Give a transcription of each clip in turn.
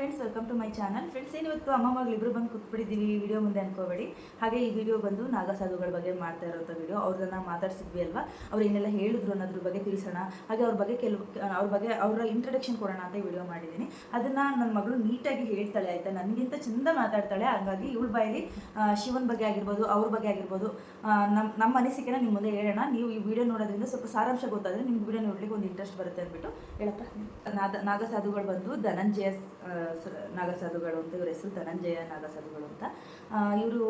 Friends welcome to my channel friends ಏನಿವತ್ತು ಅಮ್ಮ ಮಗಳು ಇಬ್ಬರು ಬಂದು ಕೂತ್ಬಿಟ್ಟಿದ್ದೀವಿ ವಿಡಿಯೋ ಮುಂದೆ ಅನ್ಕೋಬೇಡಿ. ಹಾಗೆ ಈ ವಿಡಿಯೋ ಬಂದು ನಾಗಸಾಧುಗಳ ಬಗ್ಗೆ ಮಾಡ್ತಾ ಇರೋಂಥ ವಿಡಿಯೋ ಅವ್ರನ್ನ ಮಾತಾಡ್ಸಿದ್ವಿ ಅಲ್ವಾ? ಅವ್ರು ಏನೆಲ್ಲ ಹೇಳಿದ್ರು ಅನ್ನೋದ್ರ ಬಗ್ಗೆ ತಿಳಿಸೋಣ. ಹಾಗೆ ಅವ್ರ ಬಗ್ಗೆ ಕೆಲವು, ಅವ್ರ ಬಗ್ಗೆ ಅವರ ಇಂಟ್ರಡಕ್ಷನ್ ಕೊಡೋಣ ಅಂತ ವಿಡಿಯೋ ಮಾಡಿದ್ದೀನಿ. ಅದನ್ನು ನನ್ನ ಮಗಳು ನೀಟಾಗಿ ಹೇಳ್ತಾಳೆ, ಆಯಿತಾ? ನನಗಿಂತ ಚೆಂದ ಮಾತಾಡ್ತಾಳೆ. ಹಾಗಾಗಿ ಇವಳ ಬಾಯಲ್ಲಿ ಶಿವನ ಬಗ್ಗೆ ಆಗಿರ್ಬೋದು, ಅವ್ರ ಬಗ್ಗೆ ಆಗಿರ್ಬೋದು ನಮ್ಮ ನಮ್ಮ ಅನಿಸಿಕೆನ ನಿಮ್ಮ ಮುಂದೆ ಹೇಳೋಣ. ನೀವು ಈ ವಿಡಿಯೋ ನೋಡೋದ್ರಿಂದ ಸ್ವಲ್ಪ ಸಾರಾಂಶ ಗೊತ್ತಾದರೆ ನಿಮ್ಮ ವಿಡಿಯೋ ನೋಡ್ಲಿಕ್ಕೆ ಒಂದು ಇಂಟ್ರೆಸ್ಟ್ ಬರುತ್ತೆ ಅಂದ್ಬಿಟ್ಟು ಹೇಳಪ್ಪ. ನಾಗ ನಾಗಸಾಧುಗಳು ಬಂದು ಧನಂಜಯ ನಾಗಸಾಧುಗಳು ಅಂತ ಇವ್ರ ಹೆಸರು, ಧನಂಜಯ ನಾಗಸಾಧುಗಳು ಅಂತ. ಇವರು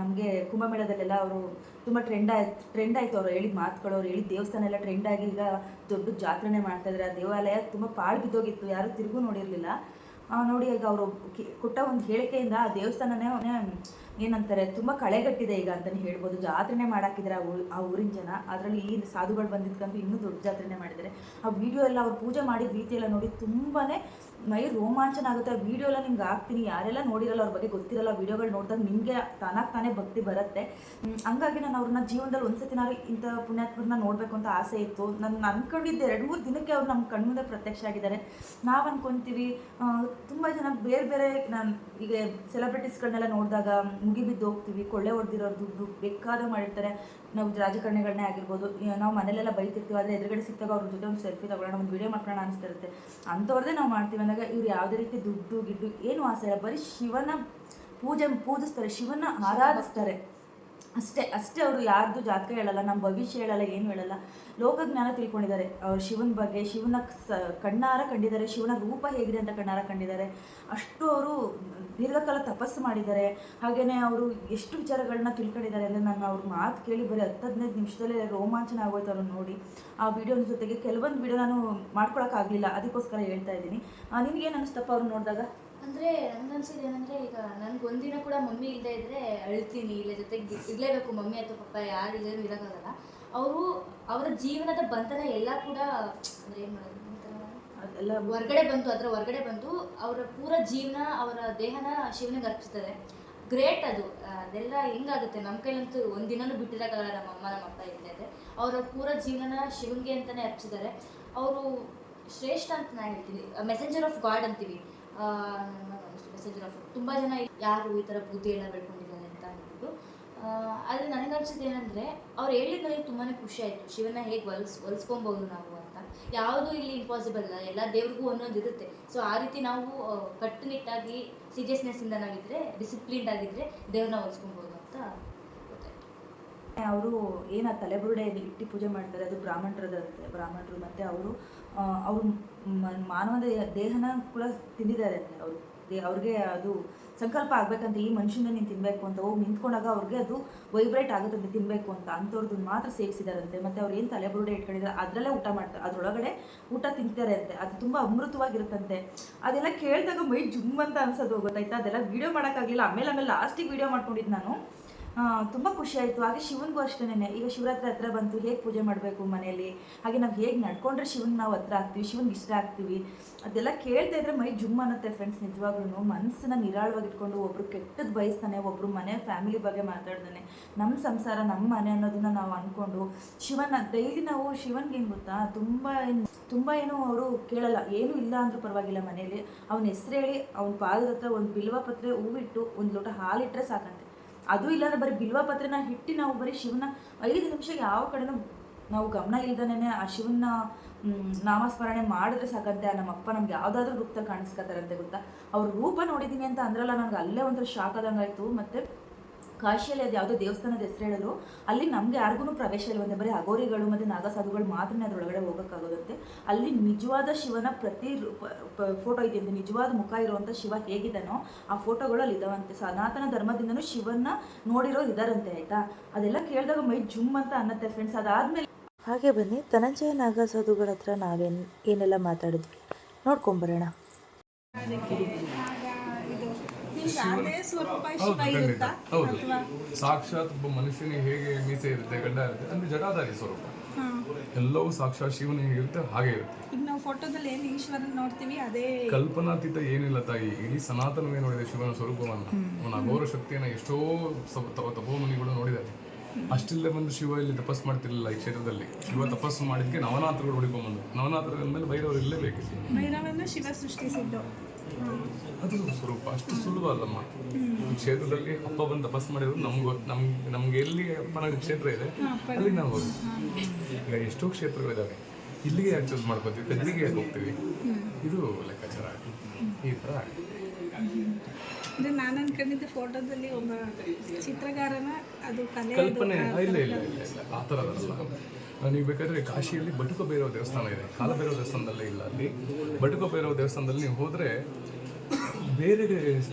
ನಮಗೆ ಕುಂಭಮೇಳದಲ್ಲೆಲ್ಲ ಅವರು ತುಂಬ ಟ್ರೆಂಡ್ ಆಯ್ತು ಟ್ರೆಂಡ್ ಆಯಿತು ಅವರು ಹೇಳಿದ ಮಾತುಗಳು, ಅವ್ರು ಹೇಳಿದ ದೇವಸ್ಥಾನ ಎಲ್ಲ ಟ್ರೆಂಡ್ ಆಗಿ ಈಗ ದೊಡ್ಡ ಜಾತ್ರೆನೇ ಮಾಡ್ತಾ ಇದ್ದಾರೆ ಆ ದೇವಾಲಯ ತುಂಬ ಪಾಳು ಬಿದ್ದೋಗಿತ್ತು, ಯಾರೂ ತಿರುಗೂ ನೋಡಿರಲಿಲ್ಲ. ನೋಡಿ ಈಗ ಅವರು ಕೊಟ್ಟ ಒಂದು ಹೇಳಿಕೆಯಿಂದ ಆ ದೇವಸ್ಥಾನನೇ ಏನಂತಾರೆ, ತುಂಬ ಕಳೆಗಟ್ಟಿದೆ ಈಗ ಅಂತಲೇ ಹೇಳ್ಬೋದು. ಜಾತ್ರೆನೇ ಮಾಡಾಕಿದ್ದಾರೆ ಆ ಊರು ಆ ಊರಿನ ಜನ. ಅದರಲ್ಲಿ ಈ ಸಾಧುಗಳು ಬಂದಿದ್ಕಂತೂ ಇನ್ನೂ ದೊಡ್ಡ ಜಾತ್ರೆನೇ ಮಾಡಿದ್ದಾರೆ. ಆ ವಿಡಿಯೋ ಎಲ್ಲ ಅವ್ರು ಪೂಜೆ ಮಾಡಿದ ರೀತಿಯೆಲ್ಲ ನೋಡಿ ತುಂಬಾ ಮೈ ರೋಮಾಂಚನ ಆಗುತ್ತೆ ಆ ವಿಡಿಯೋ ಎಲ್ಲ ನಿಮ್ಗೆ ಹಾಕ್ತೀನಿ. ಯಾರೆಲ್ಲ ನೋಡಿರಲ್ಲ ಅವ್ರ ಬಗ್ಗೆ ಗೊತ್ತಿರಲ್ಲ ವಿಡಿಯೋಗಳು ನೋಡಿದಾಗ ನಿಮಗೆ ತಾನಾಗಿ ತಾನೇ ಭಕ್ತಿ ಬರುತ್ತೆ. ಹಂಗಾಗಿ ನಾನು ಅವ್ರನ್ನ ಜೀವನದಲ್ಲಿ ಒಂದ್ಸತಿನಾರು ಇಂಥ ಪುಣ್ಯಾತ್ಮರನ್ನ ನೋಡಬೇಕು ಅಂತ ಆಸೆ ಇತ್ತು. ನಾನು ಅಂದ್ಕೊಂಡಿದ್ದೆ ಎರಡು ಮೂರು ದಿನಕ್ಕೆ ಅವ್ರು ನಮ್ಮ ಕಣ್ಮುಂದೆ ಪ್ರತ್ಯಕ್ಷ ಆಗಿದ್ದಾರೆ. ನಾವು ಅಂದ್ಕೊತೀವಿ ತುಂಬ ಜನ ಬೇರೆ ಬೇರೆ ನಾನು ಈಗ ಸೆಲೆಬ್ರಿಟೀಸ್ಗಳನ್ನೆಲ್ಲ ನೋಡಿದಾಗ ಮುಗಿಬಿದ್ದು ಹೋಗ್ತೀವಿ, ಕೊಳ್ಳೆ ಹೊಡೆದಿರೋರು ದುಡ್ಡು ಬೇಕಾದ ಮಾಡಿರ್ತಾರೆ. ನಾವು ರಾಜಕಾರಣಿಗಳನ್ನೇ ಆಗಿರ್ಬೋದು. ನಾವು ಮನೇಲೆಲ್ಲ ಬೈತಿರ್ತೀವಿ, ಆದರೆ ಎದುರುಗಡೆ ಸಿಕ್ಕಾಗ ಅವ್ರ ಜೊತೆ ಒಂದು ಸೆಲ್ಫಿ ತಗೊಳ್ಳೋಣ, ಒಂದು ವಿಡಿಯೋ ಮಾಡ್ಕೊಳ್ಳೋಣ ಅನಿಸ್ತಿರುತ್ತೆ. ಅಂಥವ್ರದ್ದೇ ನಾವು ಮಾಡ್ತೀವಿ ಅಂದಾಗ ಇವ್ರು ಯಾವುದೇ ರೀತಿ ದುಡ್ಡು, ಗಿಡ್ಡು, ಏನು ಆಸೆ ಇಲ್ಲ. ಬರೀ ಶಿವನ ಪೂಜೆ ಪೂಜಿಸ್ತಾರೆ, ಶಿವನ ಆರಾಧಿಸ್ತಾರೆ. ಅಷ್ಟೇ ಅಷ್ಟೇ ಅವರು ಯಾರ್ದು ಜಾತಕ ಹೇಳಲ್ಲ ನಮ್ಮ ಭವಿಷ್ಯ ಹೇಳಲ್ಲ, ಏನು ಹೇಳಲ್ಲ. ಲೋಕಜ್ಞಾನ ತಿಳ್ಕೊಂಡಿದ್ದಾರೆ. ಅವ್ರು ಶಿವನ ಬಗ್ಗೆ, ಶಿವನ ಕಣ್ಣಾರ ಕಂಡಿದ್ದಾರೆ, ಶಿವನ ರೂಪ ಹೇಗಿದೆ ಅಂತ ಕಣ್ಣಾರ ಕಂಡಿದ್ದಾರೆ. ಅಷ್ಟು ಅವರು ದೀರ್ಘಕಾಲ ತಪಸ್ಸು ಮಾಡಿದ್ದಾರೆ. ಹಾಗೆಯೇ ಅವರು ಎಷ್ಟು ವಿಚಾರಗಳನ್ನ ತಿಳ್ಕೊಂಡಿದ್ದಾರೆ ಅಂದರೆ ನಾನು ಅವ್ರ ಮಾತು ಕೇಳಿ ಬರೀ ಹತ್ತು ಹದಿನೈದು ನಿಮಿಷದಲ್ಲೇ ರೋಮಾಂಚನ ಆಗೋಯ್ತು ಅವ್ರನ್ನ ನೋಡಿ. ಆ ವಿಡಿಯೋನ ಜೊತೆಗೆ ಕೆಲವೊಂದು ವಿಡಿಯೋ ನಾನು ಮಾಡ್ಕೊಳಕ್ಕಾಗಲಿಲ್ಲ ಅದಕ್ಕೋಸ್ಕರ ಹೇಳ್ತಾ ಇದ್ದೀನಿ. ನಿನಗೇನು ಅನಿಸ್ತಪ್ಪ ಅವ್ರು ನೋಡಿದಾಗ? ಅಂದ್ರೆ ನನಗನ್ಸಿದ್ದು ಏನಂದರೆ ಈಗ ನನಗೆ ಒಂದಿನ ಕೂಡ ಮಮ್ಮಿ ಇಲ್ಲದೆ ಇದ್ದರೆ ಅಳ್ತೀನಿ, ಇಲ್ಲ ಜೊತೆಗೆ ಇರಲೇಬೇಕು ಮಮ್ಮಿ ಅಥವಾ ಪಪ್ಪ ಯಾರು ಇಲ್ಲರೂ ಇರೋಕ್ಕಾಗಲ್ಲ ಅವರು ಅವರ ಜೀವನದ ಬಂಧನ ಎಲ್ಲ ಕೂಡ ಅಂದರೆ ಏನು ಮಾಡೋದು? ಅದೆಲ್ಲ ಹೊರ್ಗಡೆ ಬಂತು, ಅದರ ಹೊರಗಡೆ ಬಂದು ಅವರ ಪೂರ ಜೀವನ, ಅವರ ದೇಹನ ಶಿವನಿಗೆ ಅರ್ಪಿಸ್ತಾರೆ. ಗ್ರೇಟ್ ಅದು. ಅದೆಲ್ಲ ಹೆಂಗಾಗುತ್ತೆ? ನಮ್ಮ ಕೈಲಂತೂ ಒಂದಿನೂ ಬಿಟ್ಟಿರೋಕ್ಕಾಗಲ್ಲ ನಮ್ಮ ಅಮ್ಮ, ನಮ್ಮ ಅಪ್ಪ ಇಲ್ಲದೆ ಅವರ ಪೂರ ಜೀವನ ಶಿವನಿಗೆ ಅಂತಾನೆ ಅರ್ಪಿಸಿದ್ದಾರೆ ಅವರು ಶ್ರೇಷ್ಠ ಅಂತ ನಾನು ಹೇಳ್ತೀನಿ. ಮೆಸೆಂಜರ್ ಆಫ್ ಗಾಡ್ ಅಂತೀವಿ. ಮೆಸೆಂಜರ್ ಆಫ್ ತುಂಬ ಜನ ಯಾರು ಈ ಥರ ಬುದ್ಧಿ ಎಲ್ಲ ಬೆಳ್ಕೊಂಡಿದ್ದಾರೆ ಅಂತ ಅಂದ್ಬಿಟ್ಟು. ಆದರೆ ನನಗೆ ನನಗನ್ಸಿದ್ದು ಏನಂದರೆ, ಅವ್ರು ಹೇಳಿದ ನನಗೆ ತುಂಬಾ ಖುಷಿ ಆಯಿತು. ಶಿವನ ಹೇಗೆ ಹೊಲ್ಸ್ ಹೊಲಿಸ್ಕೊಬೋದು ನಾವು. ಯಾವುದು ಇಲ್ಲಿ ಇಂಪಾಸಿಬಲ್ ಅಲ್ಲ ಎಲ್ಲ ದೇವ್ರಿಗೂ ಒಂದೊಂದು ಇರುತ್ತೆ. ಸೊ ಆ ರೀತಿ ನಾವು ಕಟ್ಟುನಿಟ್ಟಾಗಿ ಸೀರಿಯಸ್ನೆಸ್ಸಿಂದ ನಾವಿದ್ರೆ ಡಿಸಿಪ್ಲಿನ್ಡ್ ಆಗಿದ್ರೆ ದೇವ್ರನ್ನ ಹೊಲ್ಸ್ಕೊಬೋದು ಅಂತ ಅವರು ಏನು ಆ ತಲೆಬುರುಡೆ ಇಟ್ಟು ಪೂಜೆ ಮಾಡ್ತಾರೆ, ಅದು ಬ್ರಾಹ್ಮಣರದಂತೆ ಬ್ರಾಹ್ಮಣರು ಮತ್ತು ಅವರು ಅವರು ಮಾನವ ದೇಹನ ಕೂಡ ತಿಂದಿದ್ದಾರೆ ಅಂತೆ ಅವರು. ದೇ ಅವ್ರಿಗೆ ಅದು ಸಂಕಲ್ಪ ಆಗ್ಬೇಕಂತ ಈ ಮನುಷ್ಯನ ನೀನು ತಿನ್ನಬೇಕು ಅಂತ ಹೋಗಿ ನಿಂತ್ಕೊಂಡಾಗ ಅವ್ರಿಗೆ ಅದು ವೈಬ್ರೇಟ್ ಆಗುತ್ತಂತೆ ತಿನ್ನಬೇಕು ಅಂತ ಅಂಥವ್ರದ್ದು ಮಾತ್ರ ಸೇವಿಸಿದಾರಂತೆ. ಮತ್ತು ಅವ್ರು ಏನು ತಲೆಬುರುಡೆ ಇಟ್ಕೊಂಡಿದ್ದಾರೆ ಅದರಲ್ಲೇ ಊಟ ಮಾಡ್ತಾರೆ. ಅದರೊಳಗಡೆ ಊಟ ತಿಂತಾರೆ ಅಂತೆ ಅದು ತುಂಬ ಅಮೃತವಾಗಿರುತ್ತಂತೆ. ಅದೆಲ್ಲ ಕೇಳಿದಾಗ ಮೈ ಜುಮ್ ಅಂತ ಅನ್ಸೋದು ಗೊತ್ತಾಯ್ತಾ? ಅದೆಲ್ಲ ವೀಡಿಯೋ ಮಾಡೋಕ್ಕಾಗಲಿಲ್ಲ. ಆಮೇಲೆ ಆಮೇಲೆ ಲಾಸ್ಟಿಗೆ ವೀಡಿಯೋ ಮಾಡ್ಕೊಂಡಿದ್ದು ನಾನು. ತುಂಬ ಖುಷಿ ಆಯಿತು. ಹಾಗೆ ಶಿವನಿಗೂ ಅಷ್ಟೇನೆ ಈಗ ಶಿವರಾತ್ರಿ ಹತ್ರ ಬಂತು. ಹೇಗೆ ಪೂಜೆ ಮಾಡಬೇಕು ಮನೆಯಲ್ಲಿ? ಹಾಗೆ ನಾವು ಹೇಗೆ ನಡ್ಕೊಂಡ್ರೆ ಶಿವನ್ ನಾವು ಹತ್ರ ಆಗ್ತೀವಿ? ಶಿವನ್ಗೆ ಇಷ್ಟ ಆಗ್ತೀವಿ? ಅದೆಲ್ಲ ಕೇಳ್ತಾ ಇದ್ರೆ ಮೈ ಜುಮ್ ಅನ್ನುತ್ತೆ ಫ್ರೆಂಡ್ಸ್ ನಿಜವಾಗ್ಲೂ ಮನಸ್ಸನ್ನ ನಿರಾಳವಾಗಿ ಇಟ್ಕೊಂಡು ಒಬ್ರು ಕೆಟ್ಟದ್ದು ಬಯಸ್ತಾನೆ, ಒಬ್ರು ಮನೆ ಫ್ಯಾಮಿಲಿ ಬಗ್ಗೆ ಮಾತಾಡ್ತಾನೆ. ನಮ್ಮ ಸಂಸಾರ ನಮ್ಮ ಮನೆ ಅನ್ನೋದನ್ನ ನಾವು ಅಂದ್ಕೊಂಡು ಶಿವನ ಡೈಲಿ ನಾವು ಶಿವನ್ಗೆ ಏನು ಗೊತ್ತಾ? ತುಂಬ ಏನು ತುಂಬ ಏನು ಅವರು ಕೇಳಲ್ಲ. ಏನೂ ಇಲ್ಲ ಅಂದ್ರೂ ಪರವಾಗಿಲ್ಲ ಮನೆಯಲ್ಲಿ. ಅವನ ಹೆಸರು ಹೇಳಿ, ಅವನ ಪಾದದ ಹತ್ರ ಒಂದು ಬಿಲ್ವ ಪತ್ರೆ ಹೂವಿಟ್ಟು, ಒಂದು ಲೋಟ ಹಾಲಿಟ್ರೆ ಸಾಕಂತೆ. ಅದು ಇಲ್ಲಾಂದ್ರೆ ಬರೀ ಬಿಲ್ವ ಪತ್ರನ ಹಿಟ್ಟಿ ನಾವು ಬರೀ ಶಿವನ ಐದು ನಿಮಿಷ ಯಾವ ಕಡೆನೂ ನಾವು ಗಮನ ಇಲ್ದನೇ ಆ ಶಿವನ ನಾಮಸ್ಮರಣೆ ಮಾಡಿದ್ರೆ ಸಾಕಂತೆ, ಆ ನಮ್ಮ ಅಪ್ಪ ನಮ್ಗೆ ಯಾವುದಾದ್ರೂ ರೂಪದಲ್ಲಿ ಕಾಣಿಸ್ಕೊತಾರಂತೆ ಗೊತ್ತಾ? ಅವ್ರ ರೂಪ ನೋಡಿದ್ದೀನಿ ಅಂತ ಅಂದ್ರಲ್ಲ, ನನಗೆ ಅಲ್ಲೇ ಒಂಥರ ಶಾಕ್ ಆದಂಗಾಯ್ತು. ಮತ್ತು ಕಾಶಿಯಲ್ಲಿ ಅದು ಯಾವುದೋ ದೇವಸ್ಥಾನದ ಹೆಸರು ಹೇಳಿದ್ರು. ಅಲ್ಲಿ ನಮಗೆ ಯಾರಿಗೂ ಪ್ರವೇಶ ಇಲ್ವಂತೆ ಬರೀ ಅಗೋರಿಗಳು ಮತ್ತು ನಾಗಸಾಧುಗಳು ಮಾತ್ರ ಅದರೊಳಗಡೆ ಹೋಗೋಕ್ಕಾಗೋದಂತೆ ಅಲ್ಲಿ ನಿಜವಾದ ಶಿವನ ಪ್ರತಿ ಫೋಟೋ ಇದೆಯಂತೆ ನಿಜವಾದ ಮುಖ ಇರುವಂಥ ಶಿವ ಹೇಗಿದ್ದಾನೋ ಆ ಫೋಟೋಗಳು ಅಲ್ಲಿ ಇದಾವಂತೆ. ಸನಾತನ ಧರ್ಮದಿಂದನೂ ಶಿವನ್ನ ನೋಡಿರೋ ಇದಾರಂತೆ, ಆಯಿತಾ? ಅದೆಲ್ಲ ಕೇಳಿದಾಗ ಮೈ ಜುಮ್ ಅಂತ ಅನ್ನತ್ತೆ ಫ್ರೆಂಡ್ಸ್ ಅದಾದಮೇಲೆ ಹಾಗೆ ಬನ್ನಿ. ಧನಂಜಯ ನಾಗಸಾಧುಗಳ ಹತ್ರ ನಾವೇನು ಏನೆಲ್ಲ ಮಾತಾಡಿದ್ವಿ. ನೋಡ್ಕೊಂಬರೋಣ ಹೌದು ಸಾಕ್ಷಾತ್ ಒಬ್ಬ ಮನುಷ್ಯನಿಗೆ ಹೇಗೆ ಮೀಸೆ ಇರುತ್ತೆ ಗಡ್ಡ ಇರುತ್ತೆ ಅಂದ್ರೆ ಜಟಾಧಾರಿ ಸ್ವರೂಪ. ಎಲ್ಲವೂ ಸಾಕ್ಷಾತ್ ಶಿವನ ಹೇಗಿರುತ್ತೆ ಹಾಗೆ ಇರುತ್ತೆ. ಈಗ ನಾವು ಫೋಟೋದಲ್ಲಿ ಏನು ಈಶ್ವರನ್ ನೋಡ್ತೀವಿ ಅದೇ ಕಲ್ಪನಾತೀತ ಏನಿಲ್ಲ ತಾಯಿ ಇಡೀ ಸನಾತನವೇ ನೋಡಿದೆ ಶಿವನ ಸ್ವರೂಪವನ್ನು. ಅವನ ಅಘೋರ ಶಕ್ತಿಯನ್ನು ಎಷ್ಟೋ ತಪೋಮುನಿಗಳು ನೋಡಿದ್ದಾರೆ. ಅಷ್ಟಿಲ್ಲದೆ ಬಂದು ಶಿವ ಇಲ್ಲಿ ತಪಸ್ ಮಾಡ್ತಿರ್ಲಿಲ್ಲ ಈ ಕ್ಷೇತ್ರದಲ್ಲಿ. ಶಿವ ತಪಸ್ಸು ಮಾಡಿದ್ಕೆ ನವನಾಥಗಳು ಹುಡುಕೊಂಡ್ಬಂದು ನವನಾಥರ ಮೇಲೆ ಭೈರವರು ಬೇಕು ಶಿವ ಸೃಷ್ಟಿಸಿದ್ದು. ಅದು ಸ್ವರೂಪ ಅಷ್ಟು ಸುಲಭ ಅಲ್ಲಮ್ಮ. ಕ್ಷೇತ್ರದಲ್ಲಿ ಅಪ್ಪ ಬಂದು ತಪಸ್ ಮಾಡಿದ್ರು ನಮ್ಗೆ ನಮ್ಗೆ ನಮ್ಗೆ ಎಲ್ಲಿ ಅಪ್ಪನ ಕ್ಷೇತ್ರ ಇದೆ ಅಲ್ಲಿಗೆ ನಾವು ಹೋಗಿ ಈಗ ಎಷ್ಟೋ ಕ್ಷೇತ್ರಗಳಿದ್ದಾವೆ ಇಲ್ಲಿಗೆ ಯಾಕೆ ಚೂಸ್ ಮಾಡ್ಕೋತೀವಿ? ಅಲ್ಲಿಗೆ ಯಾಕೆ ಹೋಗ್ತೀವಿ? ಇದು ಲೆಕ್ಕಾಚಾರ ಈ ಥರ ಅಂದ್ರೆ ನಾನು ಅನ್ಕೊಂಡಿದ್ದೆ ಫೋಟೋದಲ್ಲಿ ಒಬ್ಬ ಚಿತ್ರಗಾರನ ಅದು ಕಲೆ ಕಲ್ಪನೆ ಇಲ್ಲ ಇಲ್ಲ ಇಲ್ಲ ಇಲ್ಲ ಆ ಥರದಲ್ಲ ನೀವು ಬೇಕಾದ್ರೆ ಕಾಶಿಯಲ್ಲಿ ಬಟುಕ ಭೈರವ ದೇವಸ್ಥಾನ ಇದೆ. ಕಾಲಭೈರವ ದೇವಸ್ಥಾನದಲ್ಲೇ ಇಲ್ಲ ಅಲ್ಲಿ. ಬಟುಕ ಭೈರವ ದೇವಸ್ಥಾನದಲ್ಲಿ ನೀವು ಹೋದರೆ ಬೇರೆ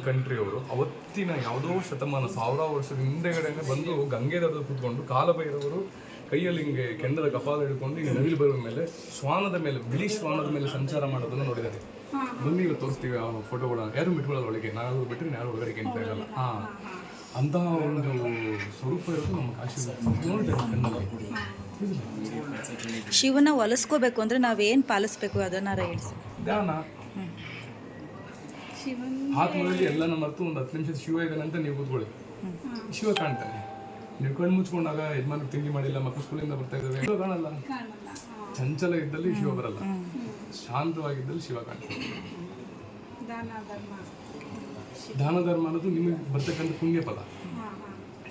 ಕಂಟ್ರಿಯವರು ಅವತ್ತಿನ ಯಾವುದೋ ಶತಮಾನ ಸಾವಿರಾರು ವರ್ಷದ ಹಿಂದೆಗಡೆನೆ ಬಂದು ಗಂಗೆ ದಡದಲ್ಲಿ ಕೂತ್ಕೊಂಡು ಕಾಲಭೈರವರು ಕೈಯಲ್ಲಿ ಹಿಂಗೆ ಕೆಂಡದ ಕಪಾಲ ಹಿಡ್ಕೊಂಡು ಹಿಂಗೆ ನವಿಲು ಬರುವ ಮೇಲೆ ಶ್ವಾನದ ಮೇಲೆ ಬಿಳಿ ಶ್ವಾನದ ಮೇಲೆ ಸಂಚಾರ ಮಾಡೋದನ್ನು ನೋಡಿದ್ದಾರೆ. ಬನ್ನಿ ಇವತ್ತು ತೋರಿಸ್ತೀವಿ ಆ ಫೋಟೋಗಳನ್ನ ಯಾರು ಬಿಟ್ಕೊಳ್ಳೋದು ಒಳಗೆ? ನಾನು ಬಿಟ್ಟರೆ ಯಾರು ಒಳಗಡೆ ಅಂತ ಇರಲ್ಲ. ಹಾಂ. ಅಂತಹ ಒಂದು ಸ್ವರೂಪ ಇರೋದು ನಮ್ಮ ಕಾಶಿ ಶಿವನ ಒಲಿಸ್ಕೋಬೇಕು ಅಂದರೆ ನಾವೇನು ಪಾಲಿಸ್ಬೇಕು ಅದನ್ನಾರ ಹೇಳಿಸಿ ಧ್ಯಾನ. ಆತ್ಮದಲ್ಲಿ ಎಲ್ಲನ ಮರೆತು ಒಂದು ಹತ್ತು ನಿಮಿಷದ ಶಿವ ಇದ್ದಾನೆ ಅಂತ ನೀವು ಕೂತ್ಕೊಳ್ಳಿ. ಶಿವ ಕಾಣ್ತಾನೆ. ನೀವು ಕಣ್ಣು ಮುಚ್ಕೊಂಡಾಗ ಯಜಮಾನ ತಿಂಡಿ ಮಾಡಿಲ್ಲ ಮಕ್ಕಳು ಸ್ಕೂಲಿಂದ ಬರ್ತಾ ಇದ್ದಾವೆ. ಶಿವ ಕಾಣಲ್ಲ. ಕಾಣಲ್ಲ. ಚಂಚಲ ಇದ್ದಲ್ಲಿ ಶಿವ ಬರಲ್ಲ. ಶಾಂತವಾಗಿದ್ದಲ್ಲಿ ಶಿವ ಕಾಣ್ತಾನೆ. ದಾನ ಧರ್ಮ ಅನ್ನೋದು ನಿಮಗೆ ಬರ್ತಕ್ಕಂಥ ಪುಣ್ಯ ಫಲ.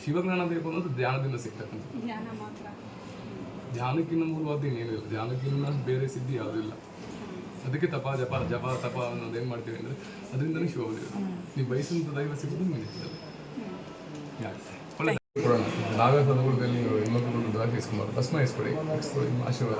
ಶಿವಜ್ಞಾನ ಬೇಕು ಅನ್ನೋದು ಧ್ಯಾನದಿಂದ ಸಿಗ್ತಕ್ಕಂಥ ಧ್ಯಾನಕ್ಕಿಂತ ಮೂಲವಾದ ಇನ್ನೇನಿಲ್ಲ ಧ್ಯಾನಕ್ಕಿಂತ ಬೇರೆ ಸಿದ್ಧಿ ಯಾವುದೂ ಇಲ್ಲ. ಅದಕ್ಕೆ ತಪ ಜಪ ಜಪ ತಪ ಅನ್ನೋದು ಏನು ಮಾಡ್ತೀವಿ ಅಂದರೆ ಅದರಿಂದಲೇ ಶಿವ ನೀವು ಬಯಸಿದಂಥ ದೈವ ಸಿಗೋದು ನಿಮಗೆ ಯಾಕೆ? ನಾವೇ ಪದಗಳಲ್ಲಿ ಇನ್ನೊಬ್ಬರು ದುಡ್ಡು ಇಸ್ಕೊಂಬಾರ್ದು ಭಸ್ಮ ಇಸ್ಕೊಡಿ ಆಶೀರ್ವಾದ.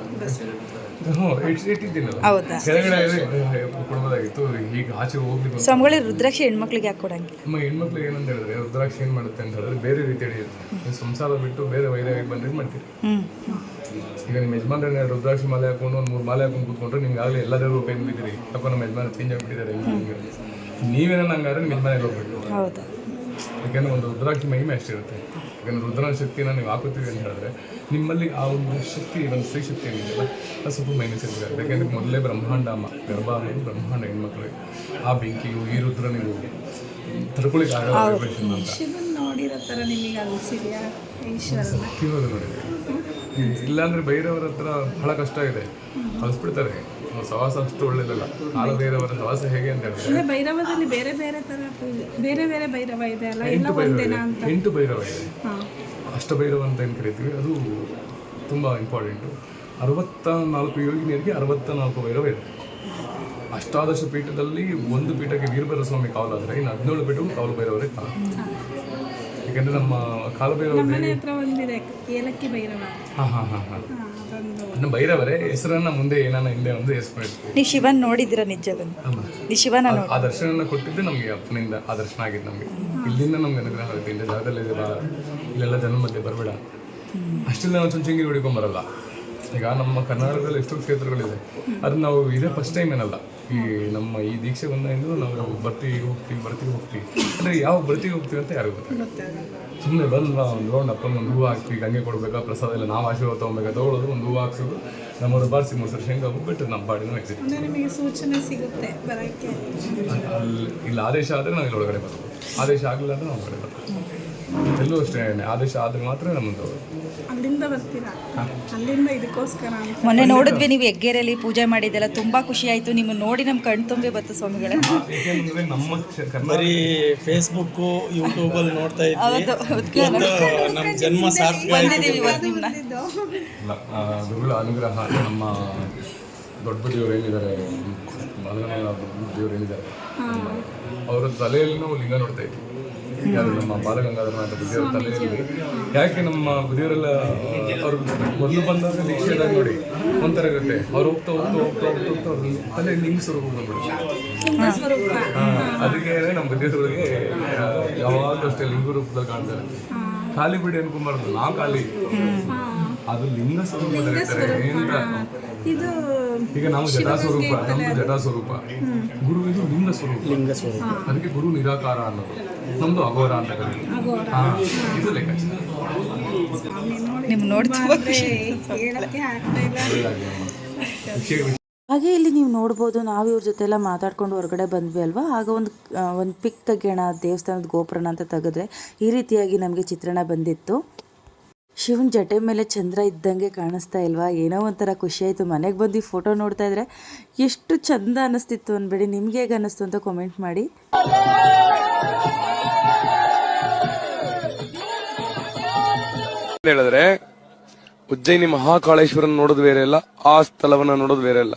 ಹ್ಞೂ ಇಟ್ ಇಟ್ಟಿದ್ದೀನಲ್ಲ. ಕೆಳಗಡೆ ಇದೆ, ಕೊಡ್ಬೋದಾಗಿತ್ತು. ಈಗ ಆಚೆ ಹೋಗ್ಲಿಕ್ಕೆ ಸ್ವಾಮಿಗಳಿಗೆ ರುದ್ರಾಕ್ಷಿ ಹೆಣ್ಮಕ್ಳಿಗೆ ಯಾಕೆ ಕೊಡಂಗೆ ನಮ್ಮ ಹೆಣ್ಮಕ್ಳು ಏನಂತ ಹೇಳಿದ್ರೆ ರುದ್ರಾಕ್ಷಿ ಏನು ಮಾಡುತ್ತೆ ಅಂತ ಹೇಳಿದ್ರೆ ಬೇರೆ ರೀತಿ ಹಿಡಿಯುತ್ತೆ ನೀವು ಸಂಸಾರ ಬಿಟ್ಟು ಬೇರೆ ವೈರಾಗಿ ಬಂದ್ರೆ ಮಾಡ್ತೀರಿ. ಈಗ ನಿಮ್ಮ ಯಜಮಾನ್ರೆ ರುದ್ರಾಕ್ಷಿ ಮಾಲೆ ಹಾಕೊಂಡು ಒಂದು ಮೂರು ಮಾಲೆ ಹಾಕೊಂಡು ಕೂತ್ಕೊಂಡ್ರೆ ನಿಮ್ಗೆ ಆಗಲೇ ಎಲ್ಲ ದೇವರು ಬಿದ್ದೀರಿ. ಯಾಕೋ ನಮ್ಮ ಯಜಮಾನ ಚೇಂಜ್ ಆಗಿಬಿಟ್ಟಿದ್ದಾರೆ. ನೀವೇನ ಹಂಗಾದ್ರೆ ನಿಮ್ಮ ಯಜಮಾನಿಗೆ ಹೋಗ್ಬೇಕು ಯಾಕಂದ್ರೆ ಒಂದು ರುದ್ರಾಕ್ಷಿ ಮಹಿಮೆ ಅಷ್ಟಿರುತ್ತೆ. ಯಾಕಂದ್ರೆ ರುದ್ರನ ಶಕ್ತಿನ ನೀವು ಹಾಕುತ್ತೀವಿ ಅಂತ ಹೇಳಿದ್ರೆ ನಿಮ್ಮಲ್ಲಿ ಆ ಒಂದು ಶಕ್ತಿ ಒಂದು ಸ್ತ್ರೀ ಶಕ್ತಿ ಏನಿದೆಯಲ್ಲ ಅದು ಸ್ವಲ್ಪ ಮೈನಸ್ ಇರ್ತದೆ. ಯಾಕೆಂದರೆ ಮೊದಲೇ ಬ್ರಹ್ಮಾಂಡ ಅಮ್ಮ ಗರ್ಭ ಅನ್ನೋದು ಬ್ರಹ್ಮಾಂಡ ಹೆಣ್ಮಕ್ಳಿಗೆ ಆ ಬೆಂಕಿಯು ಈ ರುದ್ರ ನೀವು ತಡ್ಕೊಳಿಕ್ಕೆ ಆಗಲ್ಲ vibration ಅಂತ. ಶಿವನ್ ನೋಡಿರೋ ಥರ ನಿಮಗೆ ಅನಿಸಿದ್ಯಾ? ಈಶ್ವರನ ಇವಾಗ ನೋಡಿದೆ. ಇಲ್ಲಾಂದ್ರೆ ಹತ್ರ ಬಹಳ ಕಷ್ಟ ಇದೆ. ಕಳಿಸ್ಬಿಡ್ತಾರೆ. ಸವಾಸ ಅಷ್ಟು ಒಳ್ಳೇದಲ್ಲ. ಆಳು ಭೈರವರ ಸವಾಸ ಹೇಗೆ ಅಂತ ಹೇಳಿದ್ರೆ ಭೈರವದಲ್ಲಿ ಬೇರೆ ಬೇರೆ ತರ ಬೇರೆ ಬೇರೆ ಭೈರವ ಇದೆ ಅಲ್ಲ? ಎಲ್ಲ ಎಂಟು ಭೈರವ ಒಂದೇನಾ ಅಂತ. ಎಂಟು ಭೈರವ ಇದೆ. ಅಷ್ಟ ಅಷ್ಟಭೈರವ ಅಂತ ಏನು ಕರಿತೀವಿ? ಅದು ತುಂಬ ಇಂಪಾರ್ಟೆಂಟು ಅರವತ್ತ ನಾಲ್ಕು ಯೋಗಿನಿಯರಿಗೆ ಅರವತ್ತ ನಾಲ್ಕು ಭೈರವ ಇದೆ. ಅಷ್ಟಾದಶ ಪೀಠದಲ್ಲಿ ಒಂದು ಪೀಠಕ್ಕೆ ವೀರಭೈರ ಸ್ವಾಮಿ ಕಾವಲಾದರೆ ಇನ್ನು ಹದಿನೇಳು ಪೀಠವು ಕಾವಲು ಭೈರವರೇ ಕಾಲ ಯಾಕಂದರೆ ನಮ್ಮ ಕಾಲಭೈರವ ಮನೆ ಹತ್ರ ಒಂದಿದೆ ಏಲಕ್ಕಿ ಭೈರವ. ಹಾಂ ಹಾಂ ಹಾಂ ಹಾಂ. ಹಾಂ ಅದೊಂದು. ಇನ್ನು ಭೈರವರೇ ಹೆಸರನ್ನ ಮುಂದೆ ಏನಾನ ಹಿಂದೆ ಒಂದು ಹೆಸರು ನೀವು ಶಿವನ್ ನೋಡಿದ್ದೀರಾ ನಿಜವನ್ನು. ನೀವು ಶಿವನ ಆ- ಆ ದರ್ಶನ ಕೊಟ್ಟಿದ್ದು ನಮಗೆ ಅಪ್ಪನಿಂದ ಆ ದರ್ಶನ ಆಗಿದ್ದು ನಮಗೆ. ಇಲ್ಲಿಂದ ನಮ್ಗೆ ಅನುಗ್ರಹ ಆಗುತ್ತೆ ಇಂಥ ಜಾಗದಲ್ಲಿ ಇದೆ ಬಾ ಇಲ್ಲೆಲ್ಲ ಜನ ಮಧ್ಯೆ ಬರಬೇಡ ಅಷ್ಟೆಲ್ಲ ನಾವು ಚುಂಚಂಗಿ ಹೊಡಿಕೊಂಡ್ ಬರಲ್ಲ ಈಗ ನಮ್ಮ ಕರ್ನಾಟಕದಲ್ಲಿ ಎಷ್ಟೋ ಕ್ಷೇತ್ರಗಳಿದೆ. ಅದನ್ನ ನಾವು ಇದೇ ಫಸ್ಟ್ ಟೈಮ್ ಏನಲ್ಲ. ಈ ನಮ್ಮ ಈ ದೀಕ್ಷೆ ಬಂದಾಗಿಂದ ನಾವು ಬರ್ತೀವಿ ಹೋಗ್ತೀವಿ ಬರ್ತೀವಿ ಹೋಗ್ತೀವಿ. ಅಂದರೆ ಯಾವ ಬರ್ತೀವಿ ಹೋಗ್ತೀವಿ ಅಂತ ಯಾರಿಗೂ ಗೊತ್ತಾಗಲ್ಲ ಸುಮ್ಮನೆ ಬಂದು ಒಂದು ರೌಂಡ್ ಅಪ್ಪ ಒಂದು ಹೂವು ಹಾಕ್ತೀವಿ ಗಂಗೆ ಕೊಡ್ಬೇಕಾ ಪ್ರಸಾದ ಇಲ್ಲ ನಾವು ಆಶೀರ್ವಾದ ತೊಗೊಬೇಕಾ ತೊಗೊಳೋದು ಒಂದು ಹೂವು ಹಾಕ್ಸೋದು ನಮ್ಮ ಬಾರಿಸಿ ಮೊಸರು ಶೇಂಗಾ ಬಿಟ್ಟು ನಮ್ಮ ಬಾಡಿನೂ ಎಕ್ಸಿಟ್ ಸೂಚನೆ ಸಿಗುತ್ತೆ ಬರೋಕ್ಕೆ? ಅಲ್ಲಿ ಇಲ್ಲಿ ಆದೇಶ ಆದರೆ ನಾವು ಇಲ್ಲಿ ಒಳಗಡೆ ಬರ್ಬೋದು ಆದೇಶ ಆಗಲಿಲ್ಲ ಅಂದರೆ ನಾವು ಹೊರಗಡೆ ಬರ್ಬೋದು ಎಲ್ಲೂ ಅಷ್ಟೇ ಆದೇಶ ಆದರೆ ಮಾತ್ರ ನಮ್ಮದು ಅಲ್ಲಿಂದ ಬರ್ತೀರಾ? ಅಲ್ಲಿಂದ ಇದಕ್ಕೋಸ್ಕರ ಮೊನ್ನೆ ನೋಡಿದ್ವಿ ನೀವು ಹೆಗ್ಗೇರಿಯಲ್ಲಿ ಪೂಜೆ ಮಾಡಿದ್ದೆಲ್ಲ ತುಂಬಾ ಖುಷಿ ಆಯ್ತು. ನಿಮ್ಮ ನೋಡಿ ನಮ್ಮ ಕಣ್ ತುಂಬಿ ಬತ್ತು ಸ್ವಾಮಿಗಳೇ. ಏಕೆಂದರೆ ನಮ್ಮ ಕ್ಷ- ಕರ್ನಾಟಕ ಬರೀ ಫೇಸ್ಬುಕ್ಕು ಯೂಟ್ಯೂಬಲ್ಲಿ ನೋಡ್ತಾ ಇದ್ವಿ. ಹೌದು ಇವತ್ತು ನಮ್ಮ ಜನ್ಮ ಸಾರ್ಥಕ ಆಯ್ತು. ಬಂದಿದ್ದೀವಿ ಇವತ್ತು ನಿಮ್ಮನ್ನ ಅಲ್ಲ, ಆ, ಗುರುಗಳ ಅನುಗ್ರಹ ನಮ್ಮ ದೊಡ್ಡ ದೇವರು ಏನಿದ್ದಾರೆ ಮಲಗಮಲ ದೇವರು ಏನಿದ್ದಾರೆ. ಅವರ ತಲೆಯಲ್ಲಿ ನಾವು ಲಿಂಗ ನೋಡ್ತಾ ಇದ್ವಿ. ಯಾರು ನಮ್ಮ ಬಾಲಗಂಗಾಧರನಾಥ ಬುದ್ಧಿಯವರ ತಲೆಯಲ್ಲಿ ಯಾಕೆ ನಮ್ಮ ಬುದ್ಧಿಯವರೆಲ್ಲ ಅವರು ಮೊದಲು ಬಂದಾಗ ದೀಕ್ಷೆದಾಗ ನೋಡಿ ಒಂಥರ ಇರುತ್ತೆ. ಅವ್ರು ಹೋಗ್ತಾ ಹೋಗ್ತಾ ಹೋಗ್ತಾ ಹೋಗ್ತಾ ಹೋಗ್ತಾ ಅವ್ರ ತಲೆ ಲಿಂಗ ಸ್ವರೂಪ ಬಂದ್ಬಿಡುತ್ತೆ ಅದಕ್ಕೆ ನಮ್ಮ ಬುದ್ಧಿಯವರಿಗೆ ಯಾವಾಗಲೂ ಅಷ್ಟೇ ಲಿಂಗ ರೂಪದಲ್ಲಿ ಕಾಣ್ತಾರೆ. ಖಾಲಿ ಬಿಡಿ ಅನ್ಕೊಂಬಾರ್ದು ನಾವು ಖಾಲಿ. ಅದು ಲಿಂಗ ಸ್ವರೂಪದಲ್ಲಿ ಇರ್ತಾರೆ ಈಗ ನಾವು ಜಟಾ ಸ್ವರೂಪ ನಮ್ದು ಜಟಾ ಸ್ವರೂಪ ಗುರು ಇದು ಲಿಂಗ ಸ್ವರೂಪ. ಲಿಂಗ ಸ್ವರೂಪ. ಅದಕ್ಕೆ ಗುರು ನಿರಾಕಾರ ಅನ್ನೋದು. ನಮ್ದು ಅಘೋರ ಅಂತ ಇದು ಲೆಕ್ಕಾಚಾರ. ನಿಮ್ ಹಾಗೆ ಇಲ್ಲಿ ನೀವು ನೋಡ್ಬೋದು ನಾವು ಇವ್ರ ಜೊತೆ ಎಲ್ಲ ಮಾತಾಡ್ಕೊಂಡು ಹೊರಗಡೆ ಬಂದ್ವಿ ಅಲ್ವಾ? ಆಗ ಒಂದು ಒಂದು ಪಿಕ್ ತೆಗೆಯೋಣ ದೇವಸ್ಥಾನದ ಗೋಪುರನ ಅಂತ ತೆಗೆದ್ರೆ ಈ ರೀತಿಯಾಗಿ ನಮಗೆ ಚಿತ್ರಣ ಬಂದಿತ್ತು. ಶಿವನ ಜಟೆ ಮೇಲೆ ಚಂದ್ರ ಇದ್ದಂಗೆ ಕಾಣಿಸ್ತಾ ಇಲ್ವಾ? ಏನೋ ಒಂಥರ ಖುಷಿ ಆಯಿತು. ಮನೆಗೆ ಬಂದು ಫೋಟೋ ನೋಡ್ತಾ ಇದ್ರೆ ಎಷ್ಟು ಚಂದ ಅನ್ನಿಸ್ತಿತ್ತು ಅನ್ಬೇಡಿ. ನಿಮ್ಗೆ ಹೇಗೆ ಅನ್ನಿಸ್ತು ಅಂತ ಕಮೆಂಟ್ ಮಾಡಿ. ಹೇಳಿದ್ರೆ, ಉಜ್ಜಯಿನಿ ಮಹಾಕಾಳೇಶ್ವರನ ನೋಡೋದು ಬೇರೆ ಇಲ್ಲ, ಆ ಸ್ಥಳವನ್ನ ನೋಡೋದು ಬೇರೆ ಇಲ್ಲ.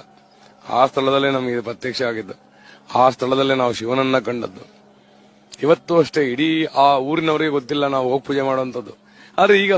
ಆ ಸ್ಥಳದಲ್ಲೇ ನಮಗೆ ಪ್ರತ್ಯಕ್ಷ ಆಗಿದ್ದು. ಆ ಸ್ಥಳದಲ್ಲೇ ನಾವು ಶಿವನನ್ನ ಕಂಡದ್ದು. ಇವತ್ತು ಅಷ್ಟೇ ಇಡೀ ಆ ಊರಿನವರಿಗೆ ಗೊತ್ತಿಲ್ಲ ನಾವು ಹೋಗಿ ಪೂಜೆ ಮಾಡುವಂಥದ್ದು. ಆದ್ರೆ ಈಗ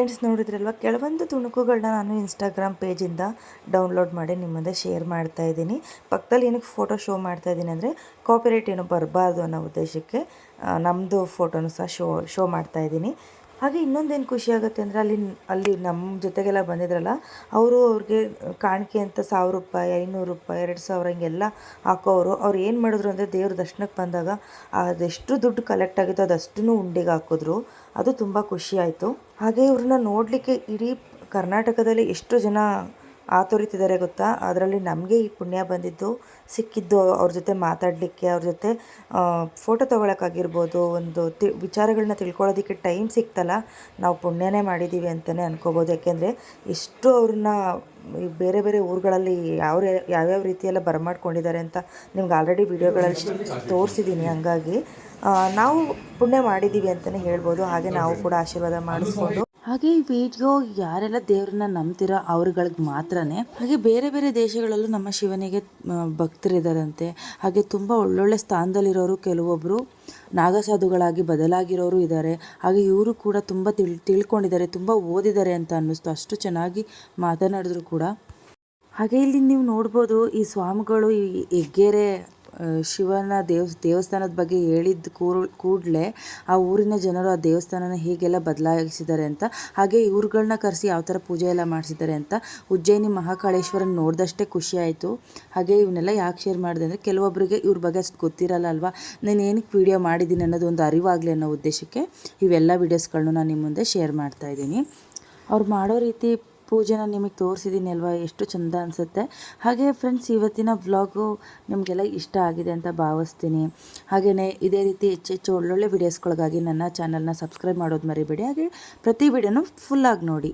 ಫ್ರೆಂಡ್ಸ್ ನೋಡಿದ್ರಲ್ವ? ಕೆಲವೊಂದು ತುಣುಕುಗಳನ್ನ ನಾನು ಇನ್ಸ್ಟಾಗ್ರಾಮ್ ಪೇಜಿಂದ ಡೌನ್ಲೋಡ್ ಮಾಡಿ ನಿಮ್ಮ ಮುಂದೆ ಶೇರ್ ಮಾಡ್ತಾ ಇದ್ದೀನಿ. ಪಕ್ಕದಲ್ಲಿ ಏನಕ್ಕೆ ಫೋಟೋ ಶೋ ಮಾಡ್ತಾ ಇದ್ದೀನಿ ಅಂದರೆ ಕಾಪಿರೈಟ್ ಏನೋ ಬರಬಾರ್ದು ಅನ್ನೋ ಉದ್ದೇಶಕ್ಕೆ ನಮ್ಮದು ಫೋಟೋನು ಸಹ ಶೋ ಶೋ ಮಾಡ್ತಾ ಇದ್ದೀನಿ. ಹಾಗೆ ಇನ್ನೊಂದೇನು ಖುಷಿ ಆಗುತ್ತೆ ಅಂದರೆ ಅಲ್ಲಿ ಅಲ್ಲಿ ನಮ್ಮ ಜೊತೆಗೆಲ್ಲ ಬಂದಿದ್ರಲ್ಲ, ಅವರು ಅವ್ರಿಗೆ ಕಾಣಿಕೆ ಅಂತ ಸಾವಿರ ರೂಪಾಯಿ, ಐನೂರು ರೂಪಾಯಿ, ಎರಡು ಸಾವಿರ ಹಿಂಗೆಲ್ಲ ಹಾಕೋರು. ಅವ್ರು ಏನು ಮಾಡಿದ್ರು ಅಂದರೆ ದೇವ್ರ ದರ್ಶನಕ್ಕೆ ಬಂದಾಗ ಅದೆಷ್ಟು ದುಡ್ಡು ಕಲೆಕ್ಟ್ ಆಗಿತ್ತು ಅದಷ್ಟನ್ನು ಉಂಡಿಗೆ ಹಾಕಿದ್ರು. ಅದು ತುಂಬ ಖುಷಿ ಆಯಿತು. ಹಾಗೆ ಇವ್ರನ್ನ ನೋಡಲಿಕ್ಕೆ ಇಡೀ ಕರ್ನಾಟಕದಲ್ಲಿ ಎಷ್ಟು ಜನ ಆತೊರಿತಿದ್ದಾರೆ ಗೊತ್ತಾ? ಅದರಲ್ಲಿ ನಮಗೆ ಈ ಪುಣ್ಯ ಬಂದಿದ್ದು, ಸಿಕ್ಕಿದ್ದು ಅವ್ರ ಜೊತೆ ಮಾತಾಡಲಿಕ್ಕೆ, ಅವ್ರ ಜೊತೆ ಫೋಟೋ ತೊಗೊಳಕ್ಕಾಗಿರ್ಬೋದು, ಒಂದು ತಿ ವಿಚಾರಗಳನ್ನ ತಿಳ್ಕೊಳ್ಳೋದಕ್ಕೆ ಟೈಮ್ ಸಿಕ್ತಲ್ಲ, ನಾವು ಪುಣ್ಯನೇ ಮಾಡಿದ್ದೀವಿ ಅಂತಲೇ ಅನ್ಕೋಬೋದು. ಯಾಕೆಂದರೆ ಎಷ್ಟು ಅವ್ರನ್ನ ಬೇರೆ ಬೇರೆ ಊರುಗಳಲ್ಲಿ ಯಾವ ಯಾವ್ಯಾವ ರೀತಿಯೆಲ್ಲ ಬರಮಾಡ್ಕೊಂಡಿದ್ದಾರೆ ಅಂತ ನಿಮ್ಗೆ ಆಲ್ರೆಡಿ ವಿಡಿಯೋಗಳಲ್ಲಿ ತೋರಿಸಿದ್ದೀನಿ ಹಂಗಾಗಿ ನಾವು ಪುಣ್ಯ ಮಾಡಿದ್ದೀವಿ ಅಂತಲೇ ಹೇಳ್ಬೋದು. ಹಾಗೆ ನಾವು ಕೂಡ ಆಶೀರ್ವಾದ ಮಾಡಿಸ್ಕೊಂಡು ಹಾಗೆ ಈ ವಿಡಿಯೋ ಯಾರೆಲ್ಲ ದೇವ್ರನ್ನ ನಂಬ್ತಿರೋ ಅವ್ರುಗಳಿಗೆ ಮಾತ್ರನೇ, ಹಾಗೆ ಬೇರೆ ಬೇರೆ ದೇಶಗಳಲ್ಲೂ ನಮ್ಮ ಶಿವನಿಗೆ ಭಕ್ತರಿದ್ದಾರಂತೆ ಹಾಗೆ ತುಂಬ ಒಳ್ಳೊಳ್ಳೆ ಸ್ಥಾನದಲ್ಲಿರೋರು ಕೆಲವೊಬ್ಬರು ನಾಗಸಾಧುಗಳಾಗಿ ಬದಲಾಗಿರೋರು ಇದ್ದಾರೆ ಹಾಗೆ ಇವರು ಕೂಡ ತುಂಬ ತಿಳ್, ತಿಳ್ಕೊಂಡಿದ್ದಾರೆ, ತುಂಬ ಓದಿದ್ದಾರೆ ಅಂತ ಅನ್ನಿಸ್ತು. ಅಷ್ಟು ಚೆನ್ನಾಗಿ ಮಾತನಾಡಿದ್ರು ಕೂಡ. ಹಾಗೆ ಇಲ್ಲಿ ನೀವು ನೋಡ್ಬೋದು ಈ ಸ್ವಾಮಿಗಳು ಈ ಹೆಗ್ಗೆರೆ ಶಿವನ ದೇವ ದೇವಸ್ಥಾನದ ಬಗ್ಗೆ ಹೇಳಿದ ಕೂರು, ಕೂಡಲೇ ಆ ಊರಿನ ಜನರು ಆ ದೇವಸ್ಥಾನನ ಹೇಗೆಲ್ಲ ಬದಲಾಯಿಸಿದ್ದಾರೆ ಅಂತ, ಹಾಗೆ ಇವ್ರುಗಳನ್ನ ಕರೆಸಿ ಯಾವ ಥರ ಪೂಜೆ ಎಲ್ಲ ಮಾಡಿಸಿದ್ದಾರೆ ಅಂತ ಉಜ್ಜಯಿನಿ ಮಹಾಕಾಳೇಶ್ವರನ ನೋಡಿದಷ್ಟೇ ಖುಷಿ ಆಯಿತು. ಹಾಗೆ ಇವನ್ನೆಲ್ಲ ಯಾಕೆ ಶೇರ್ ಮಾಡಿದೆ ಅಂದರೆ ಕೆಲವೊಬ್ಬರಿಗೆ ಇವ್ರ ಬಗ್ಗೆ ಅಷ್ಟು ಗೊತ್ತಿರಲ್ಲ ಅಲ್ವಾ? ನಾನು ಏನಕ್ಕೆ ವೀಡಿಯೋ ಮಾಡಿದ್ದೀನಿ ಅನ್ನೋದು ಒಂದು ಅರಿವಾಗಲಿ ಅನ್ನೋ ಉದ್ದೇಶಕ್ಕೆ ಇವೆಲ್ಲ ವೀಡಿಯೋಸ್ಗಳನ್ನೂ ನಾನು ನಿಮ್ಮ ಮುಂದೆ ಶೇರ್ ಮಾಡ್ತಾ ಇದ್ದೀನಿ. ಅವ್ರು ಮಾಡೋ ರೀತಿ ಪೂಜೆನ ನಿಮಗೆ ತೋರಿಸಿದ್ದೀನಿ ಅಲ್ವಾ? ಎಷ್ಟು ಚಂದ ಅನಿಸುತ್ತೆ. ಹಾಗೆ ಫ್ರೆಂಡ್ಸ್ ಇವತ್ತಿನ ವ್ಲಾಗು ನಿಮಗೆಲ್ಲ ಇಷ್ಟ ಆಗಿದೆ ಅಂತ ಭಾವಿಸ್ತೀನಿ. ಹಾಗೆಯೇ ಇದೇ ರೀತಿ ಹೆಚ್ಚು ಹೆಚ್ಚು ಒಳ್ಳೊಳ್ಳೆ ವೀಡಿಯೋಸ್ಗಳಿಗಾಗಿ ನನ್ನ ಚಾನಲ್ನ ಸಬ್ಸ್ಕ್ರೈಬ್ ಮಾಡೋದು ಮರಿಬೇಡಿ. ಹಾಗೆ ಪ್ರತಿ ವಿಡಿಯೋನು ಫುಲ್ಲಾಗಿ ನೋಡಿ.